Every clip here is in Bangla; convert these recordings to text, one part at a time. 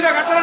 অভিযোগ আপনারা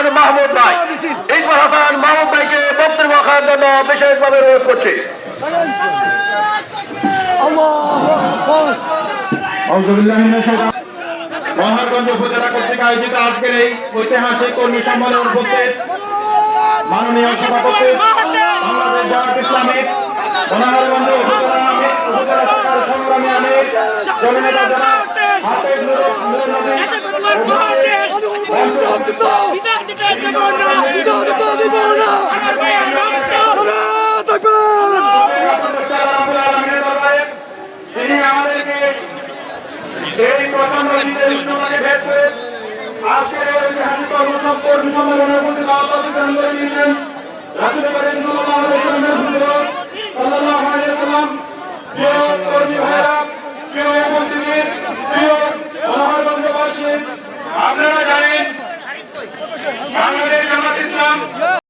হাসান মাহমুদ ভাই। ইকবাল হাসান মাহমুদ ভাইকে বক্তব্য রাখার জন্য বিশেষভাবে অনুরোধ করছি। মহারগঞ্জ উপজেলা কর্তৃক আয়োজিত আজকের এই ঐতিহাসিক কর্মী সম্মেলন মাননীয় সভাপতি সংগ্রামী জননেতা এই প্রথম আজকের